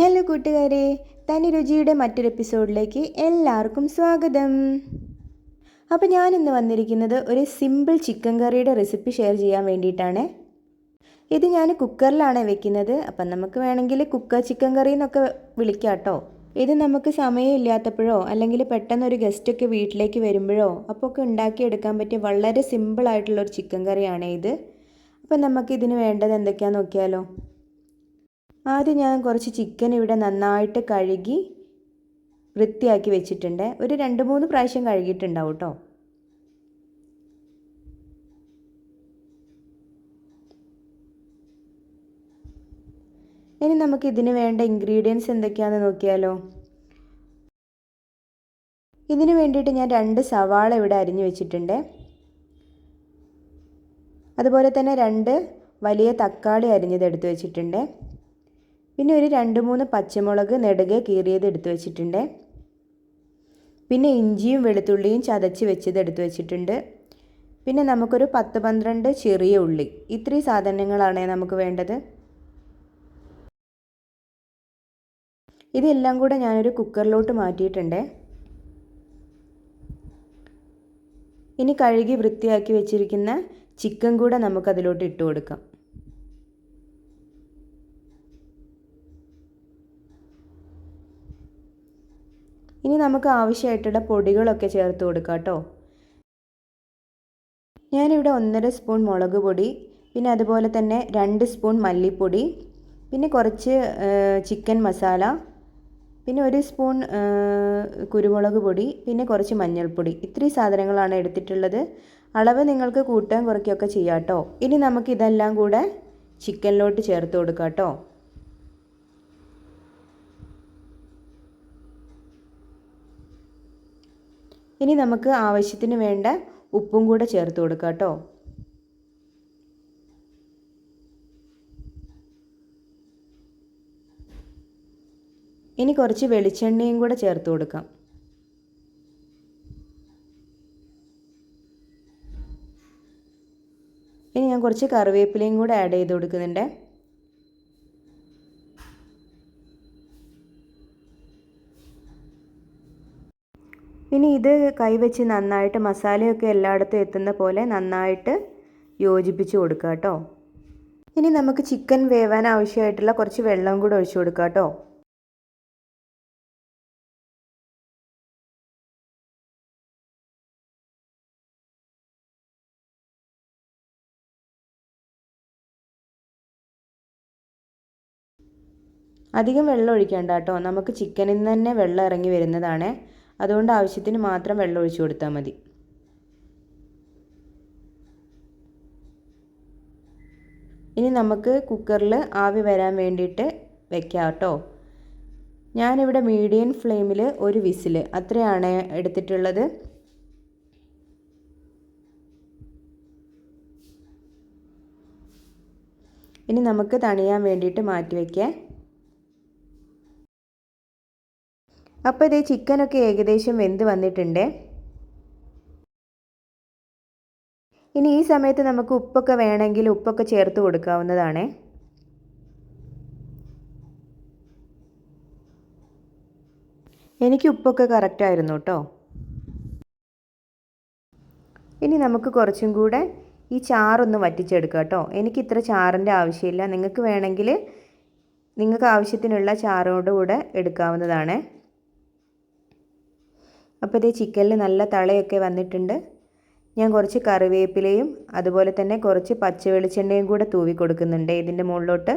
Hello കൂട്ടുകാരെ തനി രുചിയുടെ മറ്റൊരു എപ്പിസോഡിലേക്ക് എല്ലാവർക്കും സ്വാഗതം. അപ്പോൾ ഞാൻ ഇന്ന് വന്നിരിക്കുന്നത് ഒരു സിമ്പിൾ ചിക്കൻ കറിയുടെ റെസിപ്പി ഷെയർ ചെയ്യാൻ വേണ്ടിയിട്ടാണ്. ഇത് ഞാൻ കുക്കറിലാണ് വെക്കുന്നത്. അപ്പം നമുക്ക് വേണമെങ്കിൽ കുക്കർ ചിക്കൻ കറി എന്നൊക്കെ വിളിക്കാം കേട്ടോ. ഇത് നമുക്ക് സമയമില്ലാത്തപ്പോഴോ അല്ലെങ്കിൽ പെട്ടെന്ന് ഒരു ഗസ്റ്റൊക്കെ വീട്ടിലേക്ക് വരുമ്പോഴോ അപ്പോൾ ഒക്കെ ഉണ്ടാക്കിയെടുക്കാൻ പറ്റിയ വളരെ സിമ്പിളായിട്ടുള്ളൊരു ചിക്കൻ കറിയാണ് ഇത്. അപ്പം നമുക്ക് ഇതിന് വേണ്ടത് എന്തൊക്കെയാണെന്ന് നോക്കിയാലോ. ആദ്യം ഞാൻ കുറച്ച് ചിക്കൻ ഇവിടെ നന്നായിട്ട് കഴുകി വൃത്തിയാക്കി വെച്ചിട്ടുണ്ട്. ഒരു രണ്ട് മൂന്ന് പ്രാവശ്യം കഴുകിയിട്ടുണ്ടാവും കേട്ടോ ഇനി നമുക്ക് ഇതിന് വേണ്ട ഇൻഗ്രീഡിയൻസ് എന്തൊക്കെയാണെന്ന് നോക്കിയാലോ. ഇതിന് വേണ്ടിയിട്ട് ഞാൻ രണ്ട് സവാള ഇവിടെ അരിഞ്ഞു വെച്ചിട്ടുണ്ട്. അതുപോലെ തന്നെ രണ്ട് വലിയ തക്കാളി അരിഞ്ഞത് എടുത്ത് വെച്ചിട്ടുണ്ട്. പിന്നെ ഒരു രണ്ട് മൂന്ന് പച്ചമുളക് നെടുകെ കീറിയത് എടുത്ത് വെച്ചിട്ടുണ്ട്. പിന്നെ ഇഞ്ചിയും വെളുത്തുള്ളിയും ചതച്ച് വെച്ചത് എടുത്ത് വെച്ചിട്ടുണ്ട്. പിന്നെ നമുക്കൊരു പത്ത് പന്ത്രണ്ട് ചെറിയ ഉള്ളി. ഇത്രയും സാധനങ്ങളാണ് നമുക്ക് വേണ്ടത്. ഇതെല്ലാം കൂടെ ഞാനൊരു കുക്കറിലോട്ട് മാറ്റിയിട്ടുണ്ട്. ഇനി കഴുകി വൃത്തിയാക്കി വെച്ചിരിക്കുന്ന ചിക്കൻ കൂടെ നമുക്കതിലോട്ട് ഇട്ട് കൊടുക്കാം. ഇനി നമുക്ക് ആവശ്യമായിട്ടുള്ള പൊടികളൊക്കെ ചേർത്ത് കൊടുക്കാം കേട്ടോ. ഞാനിവിടെ ഒന്നര സ്പൂൺ മുളക് പൊടി പിന്നെ അതുപോലെ തന്നെ രണ്ട് സ്പൂൺ മല്ലിപ്പൊടി പിന്നെ കുറച്ച് ചിക്കൻ മസാല പിന്നെ ഒരു സ്പൂൺ കുരുമുളക് പൊടി പിന്നെ കുറച്ച് മഞ്ഞൾപ്പൊടി. ഇത്രയും സാധനങ്ങളാണ് എടുത്തിട്ടുള്ളത്. അളവ് നിങ്ങൾക്ക് കൂട്ടാൻ കുറയ്ക്കുകയൊക്കെ ചെയ്യാം കേട്ടോ. ഇനി നമുക്ക് ഇതെല്ലാം കൂടെ ചിക്കനിലോട്ട് ചേർത്ത് കൊടുക്കാം കേട്ടോ. ഇനി നമുക്ക് ആവശ്യത്തിന് വേണ്ട ഉപ്പും കൂടെ ചേർത്ത് കൊടുക്കാം കേട്ടോ. ഇനി കുറച്ച് വെളിച്ചെണ്ണയും കൂടെ ചേർത്ത് കൊടുക്കാം. ഇനി ഞാൻ കുറച്ച് കറിവേപ്പിലയും കൂടെ ആഡ് ചെയ്ത് കൊടുക്കുന്നുണ്ട്. ഇനി ഇത് കൈവച്ച് നന്നായിട്ട് മസാലയൊക്കെ എല്ലായിടത്തും എത്തുന്ന പോലെ നന്നായിട്ട് യോജിപ്പിച്ച് കൊടുക്കുക കേട്ടോ. ഇനി നമുക്ക് ചിക്കൻ വേവാൻ ആവശ്യമായിട്ടുള്ള കുറച്ച് വെള്ളം കൂടെ ഒഴിച്ചു കൊടുക്കുക കേട്ടോ. അധികം വെള്ളം ഒഴിക്കേണ്ട കേട്ടോ. നമുക്ക് ചിക്കനിൽ നിന്ന് തന്നെ വെള്ളം ഇറങ്ങി വരുന്നതാണ്. അതുകൊണ്ട് ആവശ്യത്തിന് മാത്രം വെള്ളം ഒഴിച്ചു കൊടുത്താൽ മതി. ഇനി നമുക്ക് കുക്കറിൽ ആവി വരാൻ വേണ്ടിയിട്ട് വെക്കാം കേട്ടോ. ഞാനിവിടെ മീഡിയം ഫ്ലെയിമിൽ ഒരു വിസിൽ അത്രയാണ് എടുത്തിട്ടുള്ളത്. ഇനി നമുക്ക് തണിയാൻ വേണ്ടിയിട്ട് മാറ്റി വയ്ക്കാം അപ്പോൾ ഇതേ ചിക്കനൊക്കെ ഏകദേശം വെന്ത് വന്നിട്ടുണ്ട്. ഇനി ഈ സമയത്ത് നമുക്ക് ഉപ്പൊക്കെ വേണമെങ്കിൽ ഉപ്പൊക്കെ ചേർത്ത് കൊടുക്കാവുന്നതാണ്. എനിക്ക് ഉപ്പൊക്കെ കറക്റ്റായിരുന്നു കേട്ടോ. ഇനി നമുക്ക് കുറച്ചും കൂടെ ഈ ചാറൊന്ന് വറ്റിച്ചെടുക്കാം കേട്ടോ. എനിക്ക് ഇത്ര ചാറിന്റെ ആവശ്യമില്ല. നിങ്ങൾക്ക് വേണമെങ്കിൽ നിങ്ങൾക്ക് ആവശ്യത്തിനുള്ള ചാറോടുകൂടെ എടുക്കാവുന്നതാണ്. അപ്പോൾ ഇതേ ചിക്കനിൽ നല്ല തളയൊക്കെ വന്നിട്ടുണ്ട്. ഞാൻ കുറച്ച് കറിവേപ്പിലയും അതുപോലെ തന്നെ കുറച്ച് പച്ച വെളിച്ചെണ്ണയും കൂടെ തൂവി കൊടുക്കുന്നുണ്ട് ഇതിന്റെ മുകളിലോട്ട്.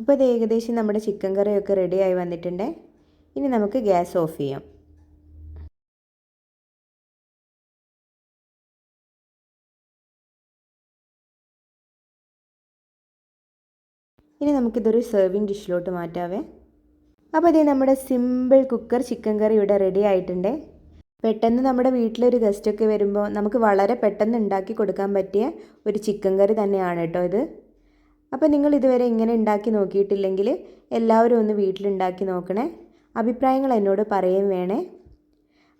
അപ്പോൾ ഇത് ഏകദേശം നമ്മുടെ ചിക്കൻ കറിയൊക്കെ റെഡിയായി വന്നിട്ടുണ്ട്. ഇനി നമുക്ക് ഗ്യാസ് ഓഫ് ചെയ്യാം. ഇനി നമുക്കിതൊരു സെർവിങ് ഡിഷിലോട്ട് മാറ്റാവേ. അപ്പോൾ ഇതേ നമ്മുടെ സിമ്പിൾ കുക്കർ ചിക്കൻ കറി ഇവിടെ റെഡി ആയിട്ടുണ്ട്. പെട്ടെന്ന് നമ്മുടെ വീട്ടിലൊരു ഗസ്റ്റൊക്കെ വരുമ്പോൾ നമുക്ക് വളരെ പെട്ടെന്ന് ഉണ്ടാക്കി കൊടുക്കാൻ പറ്റിയ ഒരു ചിക്കൻ കറി തന്നെയാണ് കേട്ടോ ഇത്. അപ്പോൾ നിങ്ങൾ ഇതുവരെ ഇങ്ങനെ ഉണ്ടാക്കി നോക്കിയിട്ടില്ലെങ്കിൽ എല്ലാവരും ഒന്ന് വീട്ടിലുണ്ടാക്കി നോക്കണേ. അഭിപ്രായങ്ങൾ എന്നോട് പറയുകയും വേണേ.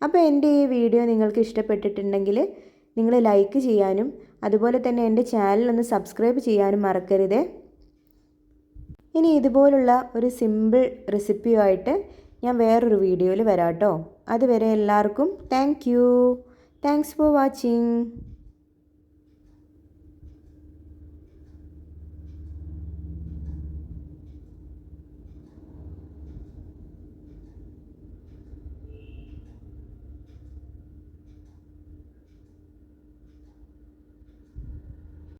അപ്പോൾ എന്റെ ഈ വീഡിയോ നിങ്ങൾക്ക് ഇഷ്ടപ്പെട്ടിട്ടുണ്ടെങ്കിൽ നിങ്ങൾ ലൈക്ക് ചെയ്യാനും അതുപോലെ തന്നെ എന്റെ ചാനൽ ഒന്ന് സബ്സ്ക്രൈബ് ചെയ്യാനും മറക്കരുത്. ഇനി ഇതുപോലുള്ള ഒരു സിമ്പിൾ റെസിപ്പിയുമായിട്ട് ഞാൻ വേറൊരു വീഡിയോയിൽ വരാം കേട്ടോ അതുവരെ എല്ലാവർക്കും thank you thanks for watching